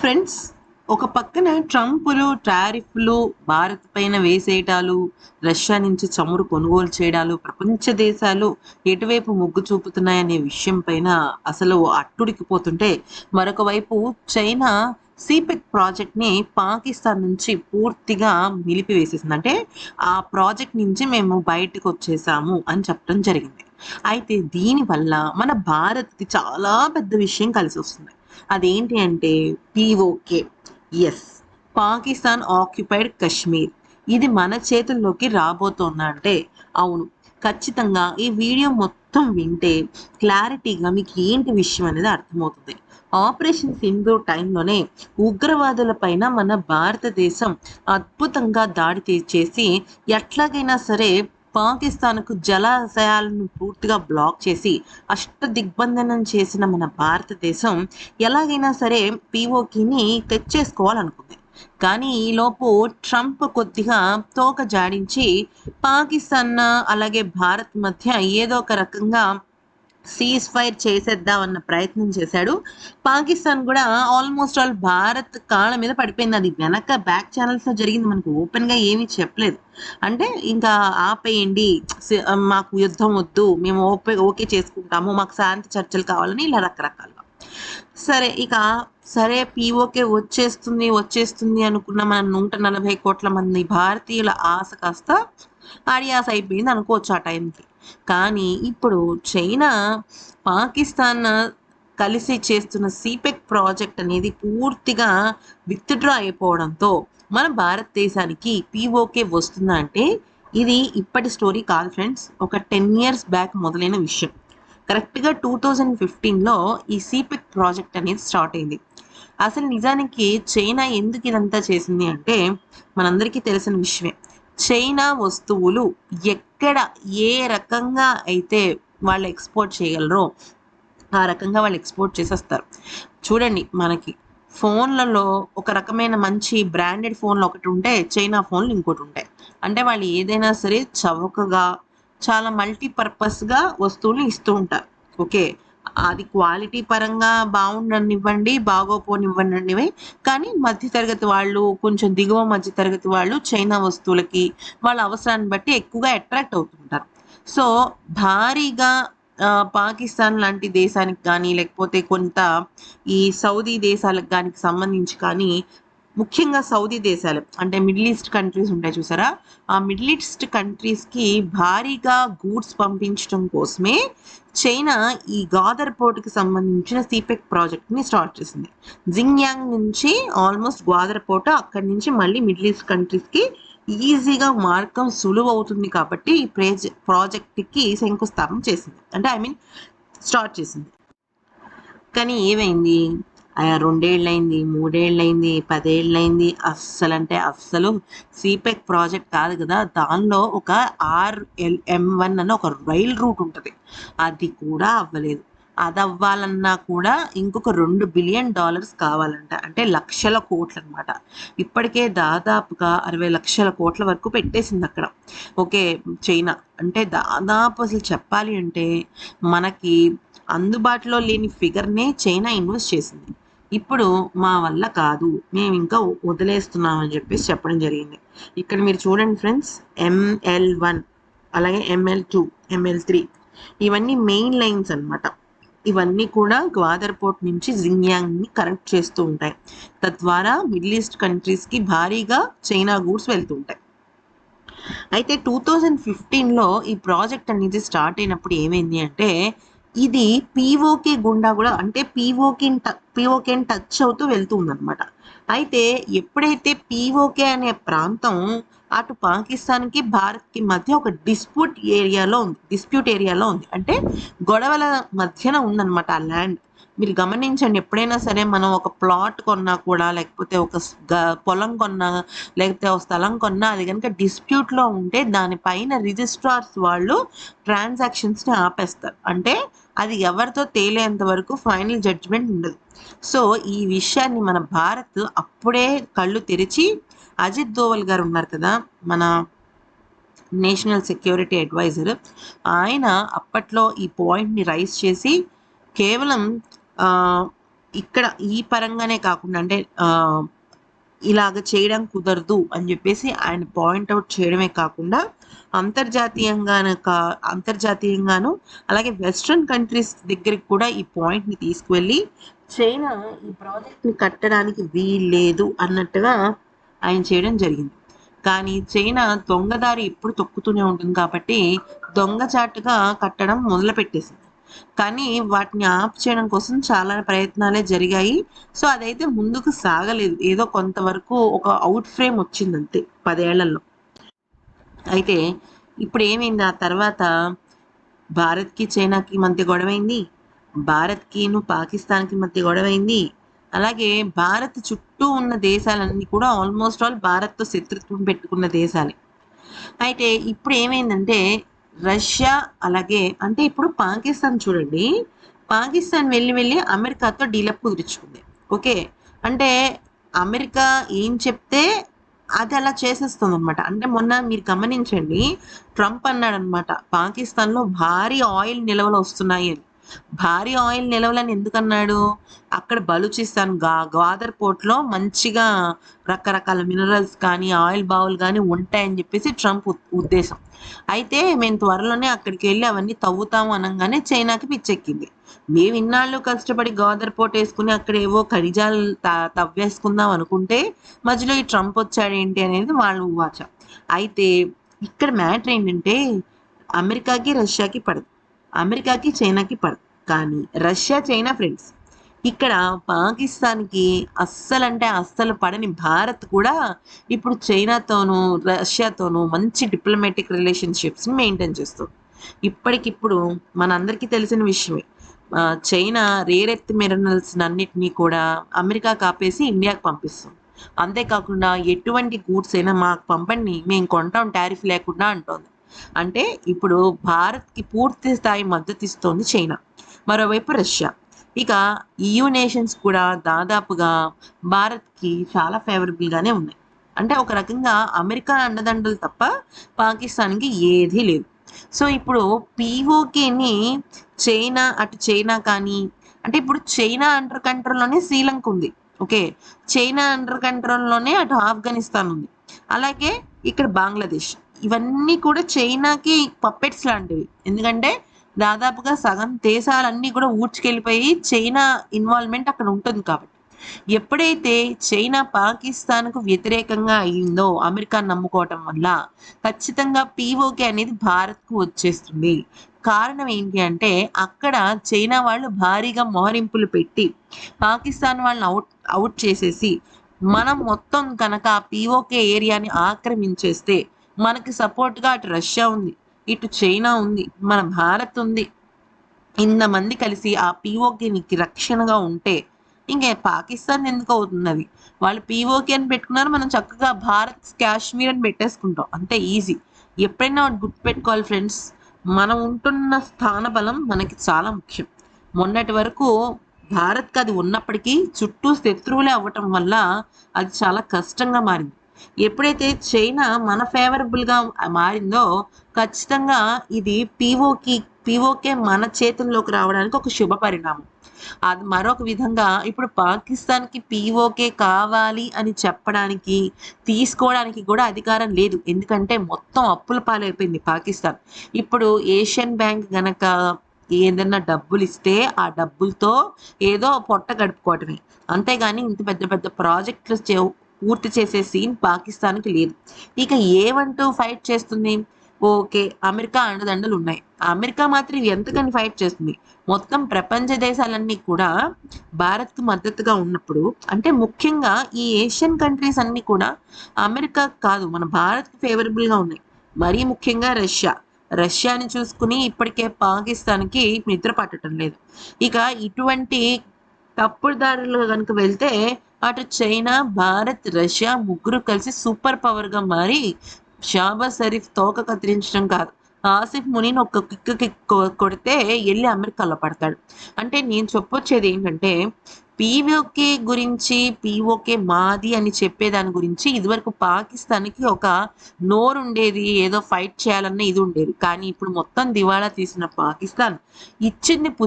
Friends ఒక పక్కన ట్రంపులు టారిఫ్లు భారత్ పైన వేసేయటాలు రష్యా నుంచి చమురు కొనుగోలు చేయడాలు ప్రపంచ దేశాలు ఎటువైపు మొగ్గు చూపుతున్నాయనే విషయం పైన అసలు అట్టుడికిపోతుంటే మరొక వైపు చైనా సిపెక్ ప్రాజెక్ట్ని పాకిస్తాన్ నుంచి పూర్తిగా నిలిపివేసేసింది. అంటే ఆ ప్రాజెక్ట్ నుంచి మేము బయటకు వచ్చేసాము అని చెప్పడం జరిగింది. అయితే దీనివల్ల మన భారత్కి చాలా పెద్ద విషయం కలిసి వస్తుంది అదేంటి అంటే PoK is Pakistan occupied Kashmir ఇది మన చేతుల్లోకి రాబోతోంది అంటే అవును. ఖచ్చితంగా ఈ వీడియో మొత్తం వింటే క్లారిటీగా మీకు ఏంటి విషయం అనేది అర్థమవుతుంది. ఆపరేషన్ సింధు టైంలోనే ఉగ్రవాదుల పైన మన భారతదేశం అద్భుతంగా దాడి చేసి ఎట్లాగైనా సరే పాకిస్తాన్కు జలాశయాలను పూర్తిగా బ్లాక్ చేసి అష్ట దిగ్బంధనం చేసిన మన భారతదేశం ఎలాగైనా సరే పీఓకిని తెచ్చేసుకోవాలనుకుంది. కానీ ఈలోపు ట్రంప్ కొద్దిగా తోక జాడించి పాకిస్తాన్ అలాగే భారత్ మధ్య ఏదో ఒక రకంగా సీజ్ ఫైర్ చేసేద్దాం అన్న ప్రయత్నం చేశాడు. పాకిస్తాన్ కూడా ఆల్మోస్ట్ ఆల్ భారత్ కాళ్ళ మీద పడిపోయింది. అది వెనక బ్యాక్ ఛానల్స్లో జరిగింది. మనకు ఓపెన్గా ఏమీ చెప్పలేదు. అంటే ఇంకా ఆపేయండి. మాకు యుద్ధం వద్దు. మేము ఓపే ఓకే చేసుకుంటాము. మాకు శాంతి చర్చలు కావాలని ఇలా రకరకాలుగా. సరే ఇక సరే పీఓకే వచ్చేస్తుంది వచ్చేస్తుంది అనుకున్న మన నూట నలభై కోట్ల మంది భారతీయుల ఆశ కాస్త ఆడియాస్ అయిపోయింది అనుకోవచ్చు ఆ టైంకి కానీ ఇప్పుడు చైనా పాకిస్తాన్ కలిసి చేస్తున్న సిపెక్ ప్రాజెక్ట్ అనేది పూర్తిగా విత్డ్రా అయిపోవడంతో మన భారతదేశానికి పీఓకే వస్తుందా అంటే ఇది ఇప్పటి స్టోరీ కాదు ఫ్రెండ్స్. ఒక టెన్ ఇయర్స్ బ్యాక్ మొదలైన విషయం. కరెక్ట్గా టూ థౌజండ్ ఫిఫ్టీన్లో ఈ సిపెక్ ప్రాజెక్ట్ అనేది స్టార్ట్ అయింది. అసలు నిజానికి చైనా ఎందుకు ఇదంతా చేసింది అంటే మనందరికీ తెలిసిన విషయమే. చైనా వస్తువులు ఎక్కడ ఏ రకంగా అయితే వాళ్ళు ఎక్స్పోర్ట్ చేయగలరో ఆ రకంగా వాళ్ళు ఎక్స్పోర్ట్ చేసేస్తారు. చూడండి మనకి ఫోన్లలో ఒక రకమైన మంచి బ్రాండెడ్ ఫోన్లు ఒకటి ఉంటే చైనా ఫోన్లు ఇంకోటి ఉంటాయి. అంటే వాళ్ళు ఏదైనా సరే చవకగా చాలా మల్టీపర్పస్గా వస్తువులు ఇస్తూ ఉంటారు. ఓకే? అది క్వాలిటీ పరంగా బాగుండనివ్వండి బాగోపోనివ్వండి కానీ మధ్యతరగతి వాళ్ళు కొంచెం దిగువ మధ్యతరగతి వాళ్ళు చైనా వస్తువులకి వాళ్ళ అవసరాన్ని బట్టి ఎక్కువగా అట్రాక్ట్ అవుతుంటారు. సో భారీగా పాకిస్తాన్ లాంటి దేశానికి కానీ లేకపోతే కొంత ఈ సౌదీ దేశాలకు కానీ సంబంధించి కానీ ముఖ్యంగా సౌదీ దేశాలు అంటే మిడిల్ ఈస్ట్ కంట్రీస్ ఉంటాయి చూసారా? ఆ మిడిల్ ఈస్ట్ కంట్రీస్కి భారీగా గూడ్స్ పంపించడం కోసమే చైనా ఈ గాదర్ పోర్ట్కి సంబంధించిన సిపెక్ ప్రాజెక్ట్ని స్టార్ట్ చేసింది. జింగ్యాంగ్ నుంచి ఆల్మోస్ట్ గ్వాదర్ పోర్ట్ అక్కడి నుంచి మళ్ళీ మిడిల్ ఈస్ట్ కంట్రీస్కి ఈజీగా మార్గం సులువు అవుతుంది కాబట్టి ఈ ప్రేజ్ ప్రాజెక్ట్కి శంకుస్థాపన చేసింది. అంటే ఐ మీన్ స్టార్ట్ చేసింది. కానీ ఏమైంది? ఆయా రెండేళ్ళైంది మూడేళ్ళైంది పదేళ్ళైంది అస్సలు అంటే అస్సలు సిపెక్ ప్రాజెక్ట్ కాదు కదా. దానిలో ఒక ఆర్ ఎల్ ఎం వన్ అని ఒక రైల్ రూట్ ఉంటుంది. అది కూడా అవ్వలేదు. అది అవ్వాలన్నా కూడా ఇంకొక రెండు బిలియన్ డాలర్స్ కావాలంట. అంటే లక్షల కోట్లు అనమాట ఇప్పటికే దాదాపుగా అరవై లక్షల కోట్ల వరకు పెట్టేసింది అక్కడ. Okay China. అంటే దాదాపు అసలు చెప్పాలి అంటే మనకి అందుబాటులో లేని ఫిగర్నే చైనా ఇన్వెస్ట్ చేసింది. ఇప్పుడు మా వల్ల కాదు మేము ఇంకా వదిలేస్తున్నాం అని చెప్పేసి చెప్పడం జరిగింది. ఇక్కడ మీరు చూడండి ఫ్రెండ్స్ ఎంఎల్ వన్ అలాగే ఎంఎల్ టూ ఎంఎల్ త్రీ ఇవన్నీ మెయిన్ లైన్స్ అనమాట ఇవన్నీ కూడా గ్వాదర్ పోర్ట్ నుంచి జింగ్యాంగ్ని కనెక్ట్ చేస్తూ ఉంటాయి. తద్వారా మిడిల్ ఈస్ట్ కంట్రీస్కి భారీగా చైనా గూడ్స్ వెళ్తూ ఉంటాయి. అయితే టూ థౌజండ్ ఫిఫ్టీన్లో ఈ ప్రాజెక్ట్ అనేది స్టార్ట్ అయినప్పుడు ఏమైంది అంటే ఇది పీఓకే గుండా కూడా అంటే పీఓకే పీఓకేని టచ్ అవుతూ వెళ్తూ ఉందన్నమాట అయితే ఎప్పుడైతే పీఓకే అనే ప్రాంతం అటు పాకిస్తాన్కి భారత్కి మధ్య ఒక డిస్ప్యూట్ ఏరియాలో ఉంది డిస్ప్యూట్ ఏరియాలో ఉంది. అంటే గొడవల మధ్యన ఉందన్నమాట ఆ ల్యాండ్ మీరు గమనించండి ఎప్పుడైనా సరే మనం ఒక ప్లాట్ కొన్నా కూడా లేకపోతే ఒక పొలం కొన్నా లేకపోతే ఒక స్థలం కొన్నా అది కనుక డిస్ప్యూట్లో ఉంటే దానిపైన రిజిస్ట్రార్స్ వాళ్ళు ట్రాన్సాక్షన్స్ని ఆపేస్తారు. అంటే అది ఎవరితో తేలేంత వరకు ఫైనల్ జడ్జ్మెంట్ ఉండదు. సో ఈ విషయాన్ని మన భారత్ అప్పుడే కళ్ళు తెరిచి అజిత్ దోవల్ గారు ఉన్నారు కదా మన నేషనల్ సెక్యూరిటీ అడ్వైజర్ ఆయన అప్పట్లో ఈ పాయింట్ని రైజ్ చేసి కేవలం ఇక్కడ ఈ పరంగానే కాకుండా అంటే ఇలాగ చేయడం కుదరదు అని చెప్పేసి ఆయన పాయింట్ అవుట్ చేయడమే కాకుండా అంతర్జాతీయంగాను కా అంతర్జాతీయంగాను అలాగే వెస్టర్న్ కంట్రీస్ దగ్గరికి కూడా ఈ పాయింట్‌ని తీసుకువెళ్ళి చైనా ఈ ప్రాజెక్ట్‌ని కట్టడానికి వీల్లేదు అన్నట్టుగా ఆయన చేయడం జరిగింది. కానీ చైనా దొంగదారి ఎప్పుడు తొక్కుతూనే ఉంటుంది కాబట్టి దొంగచాటుగా కట్టడం మొదలుపెట్టేసింది. కానీ వాటిని ఆఫ్ చేయడం కోసం చాలా ప్రయత్నాలే జరిగాయి. సో, అదైతే ముందుకు సాగలేదు. ఏదో కొంతవరకు ఒక అవుట్ ఫ్రేమ్ వచ్చిందంతే 10 అయితే అయితే ఇప్పుడేమైంది ఆ తర్వాత భారత్‌కి, చైనాకి మధ్య గొడవైంది. భారత్‌కిను, పాకిస్తాన్‌కి మధ్య గొడవైంది. అలాగే భారత్ చుట్టూ ఉన్న దేశాలన్నీ కూడా ఆల్మోస్ట్ ఆల్ భారత్‌తో శత్రుత్వం పెట్టుకున్న దేశాలే. అయితే ఇప్పుడు ఏమైందంటే రష్యా అలాగే అంటే ఇప్పుడు పాకిస్తాన్ చూడండి. పాకిస్తాన్ వెళ్ళి వెళ్ళి అమెరికాతో డీలప్ కుదుర్చుకుంది. ఓకే. అంటే అమెరికా ఏం చెప్తే అది అలా చేసేస్తుంది అనమాట అంటే మొన్న మీరు గమనించండి. ట్రంప్ అన్నాడనమాట. పాకిస్తాన్‌లో భారీ ఆయిల్ నిల్వలు వస్తున్నాయి అని. భారీ ఆయిల్ నిలవలని ఎందుకన్నాడు? అక్కడ బలూచిస్తాన్గా గ్వాదర్ పోర్ట్‌లో మంచిగా రకరకాల మినరల్స్ కానీ, ఆయిల్ బావులు కానీ ఉంటాయని చెప్పేసి ట్రంప్ ఉద్దేశం. అయితే మేము త్వరలోనే అక్కడికి వెళ్ళి అవన్నీ తవ్వుతాము అనగానే చైనాకి పిచ్చెక్కింది. మేము ఇన్నాళ్ళు కష్టపడి గోదర్ పోర్ట్ వేసుకుని అక్కడ ఏవో ఖనిజాలు త తవ్వేసుకుందాం అనుకుంటే మధ్యలో ఈ ట్రంప్ వచ్చాడేంటి అనేది వాళ్ళ ఉవాచ. అయితే ఇక్కడ మ్యాటర్ ఏంటంటే అమెరికాకి, రష్యాకి పడదు. అమెరికాకి, చైనాకి పడదు. కానీ రష్యా, చైనా ఫ్రెండ్స్. ఇక్కడ పాకిస్తాన్‌కి అస్సలంటే అస్సలు పడని భారత్ కూడా ఇప్పుడు చైనాతోనూ, రష్యాతోనూ మంచి డిప్లొమాటిక్ రిలేషన్‌షిప్స్‌ని మెయింటైన్ చేస్తుంది. ఇప్పటికిప్పుడు మనందరికీ తెలిసిన విషయమే. చైనా రేర్ ఎర్త్ మినరల్స్‌నన్నిటిని కూడా అమెరికాకి ఆపేసి ఇండియాకి పంపిస్తుంది. అంతేకాకుండా ఎటువంటి గూడ్స్ అయినా మాకు పంపండి మేము కొంటాం టారిఫ్ లేకుండా అంటోంది. అంటే ఇప్పుడు భారత్‌కి పూర్తి స్థాయి మద్దతిస్తోంది చైనా. మరోవైపు రష్యా. ఇక ఈయూ నేషన్స్ కూడా దాదాపుగా భారత్‌కి చాలా ఫేవరబుల్‌గానే ఉన్నాయి. అంటే ఒక రకంగా అమెరికా అండదండలు తప్ప పాకిస్తాన్‌కి ఏదీ లేదు. సో, ఇప్పుడు పీఓకేని చైనా అటు చైనా కానీ అంటే ఇప్పుడు చైనా అండర్ కంట్రోల్‌లోనే శ్రీలంక ఉంది. ఓకే. చైనా అండర్ కంట్రోల్‌లోనే అటు ఆఫ్ఘనిస్తాన్ ఉంది. అలాగే ఇక్కడ బంగ్లాదేశ్. ఇవన్నీ కూడా చైనాకి పప్పెట్స్ లాంటివి. ఎందుకంటే దాదాపుగా సగం దేశాలన్నీ కూడా ఊడ్చుకెళ్ళిపోయి చైనా ఇన్వాల్వ్‌మెంట్ అక్కడ ఉంటుంది కాబట్టి. ఎప్పుడైతే చైనా పాకిస్తాన్‌కు వ్యతిరేకంగా అయిందో అమెరికా నమ్ముకోవటం వల్ల ఖచ్చితంగా పీఓకే అనేది భారత్‌కు వచ్చేస్తుంది. కారణం ఏంటి అంటే అక్కడ చైనా వాళ్ళు భారీగా మోహరింపులు పెట్టి పాకిస్తాన్ వాళ్ళని అవుట్ అవుట్ చేసేసి మనం మొత్తం కనుక పీఓకే ఏరియాని ఆక్రమించేస్తే మనకి సపోర్ట్‌గా అటు రష్యా ఉంది. ఇటు చైనా ఉంది. మన భారత్ ఉంది. ఇంతమంది కలిసి ఆ పీఓకేనికి రక్షణగా ఉంటే ఇంకా పాకిస్తాన్ ఎందుకు అవుతున్నది వాళ్ళు పీఓకే అని పెట్టుకున్నారు. మనం చక్కగా భారత్ కాశ్మీర్ అని పెట్టేసుకుంటాం. అంతే ఈజీ. ఎప్పుడైనా ఒకటి గుర్తుపెట్టుకోవాలి ఫ్రెండ్స్. మనం ఉంటున్న స్థానబలం మనకి చాలా ముఖ్యం. మొన్నటి వరకు భారత్‌కి అది ఉన్నప్పటికీ చుట్టూ శత్రువులే అవ్వటం వల్ల అది చాలా కష్టంగా మారింది. ఎప్పుడైతే చైనా మన ఫేవరబుల్‌గా మారిందో ఖచ్చితంగా ఇది పీఓకి పీఓకే మన చేతుల్లోకి రావడానికి ఒక శుభ పరిణామం. అది మరొక విధంగా ఇప్పుడు పాకిస్తాన్‌కి పీఓకే కావాలి అని చెప్పడానికి, తీసుకోవడానికి కూడా అధికారం లేదు. ఎందుకంటే మొత్తం అప్పుల పాలైపోయింది పాకిస్తాన్. ఇప్పుడు ఏషియన్ బ్యాంక్ గనక ఏదన్నా డబ్బులిస్తే ఆ డబ్బులతో ఏదో పొట్ట గడుపుకోవటమే. అంతేగాని ఇంత పెద్ద పెద్ద ప్రాజెక్టులు పూర్తి చేసే సీన్ పాకిస్తాన్‌కి లేదు. ఇక ఏమంటూ ఫైట్ చేస్తుంది? ఓకే. అమెరికా అండదండలు ఉన్నాయి అమెరికా మాత్రం ఎంతకని ఫైట్ చేస్తుంది? మొత్తం ప్రపంచ దేశాలన్నీ కూడా భారత్కు మద్దతుగా ఉన్నప్పుడు అంటే ముఖ్యంగా ఈ ఏషియన్ కంట్రీస్ అన్నీ కూడా అమెరికా కాదు మన భారత్‌కి ఫేవరబుల్‌గా ఉన్నాయి. మరీ ముఖ్యంగా రష్యా. రష్యాని చూసుకుని ఇప్పటికే పాకిస్తాన్‌కి నిద్ర పట్టటం లేదు. ఇక ఇటువంటి తప్పుడు దారిలో కనుక వెళ్తే అటు చైనా, భారత్, రష్యా ముగ్గురు కలిసి సూపర్ పవర్‌గా మారి షాబాజ్ షరీఫ్ తోక కత్తిరించడం కాదు. ఆసిఫ్ మునీని ఒక్క కిక్ కొడితే వెళ్ళి అమెరికాలో పడతాడు. అంటే నేను చెప్పొచ్చేది ఏంటంటే పీఓకే గురించి పీఓకే మాది అని చెప్పేదాని గురించి ఇదివరకు పాకిస్తాన్‌కి ఒక నోరు ఉండేది ఏదో ఫైట్ చేయాలన్న ఇది ఉండేది. కానీ ఇప్పుడు మొత్తం దివాళా తీసిన పాకిస్తాన్ ఇచ్చింది పు